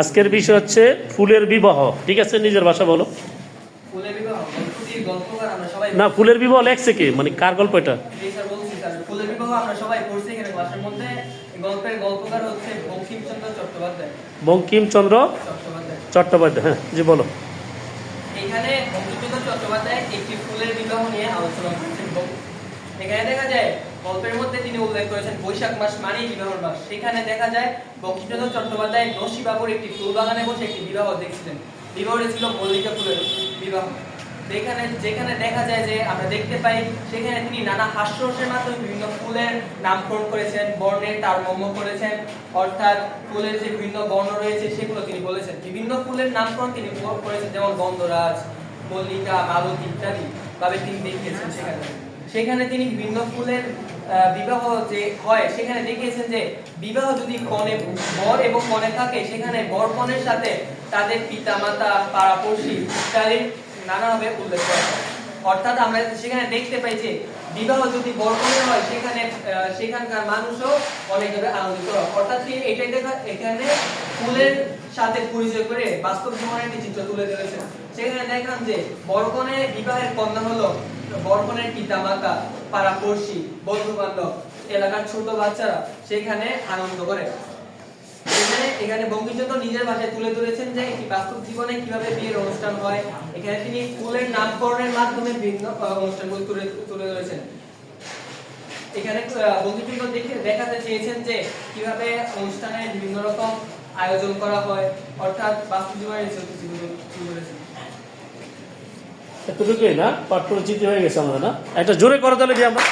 আজকের বিষয় হচ্ছে ফুলের বিবাহ। ঠিক আছে নিজের ভাষা বলো। না ফুলের বিবাহ লেখছে কি? মানে কার গল্প এটা? জি স্যার বলছি স্যার ফুলের বিবাহ আমরা সবাই পড়ছি এখানে ক্লাসের মধ্যে। গল্পের গল্পকার হচ্ছে বঙ্কিমচন্দ্র চট্টোপাধ্যায়। বঙ্কিমচন্দ্র চট্টোপাধ্যায়। চট্টোপাধ্যায় হ্যাঁ জি বলো। এখানে বঙ্কিমচন্দ্র চট্টোপাধ্যায় একটি ফুলের বিবাহ নিয়ে আলোচনা করেছেন। এখানে দেখা যায় গল্পের মধ্যে তিনি উল্লেখ করেছেন বৈশাখ মাস মানেই বিবাহর মাস। সেখানে দেখা যায় বঙ্কিমচন্দ্র চট্টোপাধ্যায় নসিবাবুর একটি ফুল বাগানে বসে একটি বিবাহ দেখছিলেন। বিবাহটি ছিল মল্লিকা ফুলের বিবাহ। যেখানে যেখানে দেখা যায় যে আমরা দেখতে পাই, সেখানে তিনি নানা হাস্যরসের মাধ্যমে বিভিন্ন ফুলের নামকরণ করেছেন, বর্ণের তারতম্য করেছেন, অর্থাৎ ফুলের যে বিভিন্ন বর্ণ রয়েছে সেগুলো তিনি বলেছেন। বিভিন্ন ফুলের নামকরণ তিনি করেছেন, যেমন গন্ধরাজ, মল্লিকা, মালতী ইত্যাদি ভাবে তিনি দেখিয়েছেন সেখানে। সেখানে তিনি বিভিন্ন ফুলের বিবাহ যে হয়, সেখানে দেখিয়েছেন যে বিবাহ যদি কনে বর এবং কনে থাকে, সেখানে বর কনের সাথে তাদের পিতা মাতা পাড়াপড়শি ইত্যাদির নানাভাবে উল্লেখ করা হয়। অর্থাৎ আমরা সেখানে দেখতে পাই যে বিবাহ যদি বরকনের হয়, সেখানে সেখানকার মানুষও অনেকভাবে আনন্দিত। অর্থাৎ এটাই দেখা, এখানে ফুলের সাথে পরিচয় করে বাস্তব জীবনের একটি চিত্র তুলে ধরেছে। সেখানে দেখলাম যে বরকনে বিবাহের কন্যা হলো বরকনের পিতা মাতা পাড়া পড়শি বন্ধু বান্ধব এলাকার ছোট বাচ্চারা সেখানে আনন্দ করে। এখানে বঙ্কিমচন্দ্র নিজের ভাষায় তুলে ধরেছেন যে একটি বাস্তব জীবনে কীভাবে বিয়ের অনুষ্ঠান হয়। এখানে তিনি ফুলের নামকরণের মাধ্যমে বিভিন্ন আহ, অনুষ্ঠানগুলো তুলে তুলে ধরেছেন। এখানে বঙ্কিমচন্দ্র দেখে দেখাতে চেয়েছেন যে কীভাবে অনুষ্ঠানে বিভিন্ন রকম আয়োজন করা হয়। অর্থাৎ বাস্তব জীবনের ধরেছেন। এতটুকুই না? পাঠ পরিচিতি হয়ে গেছে আমরা না? একটা জোরে করে তাহলে যে আমরা?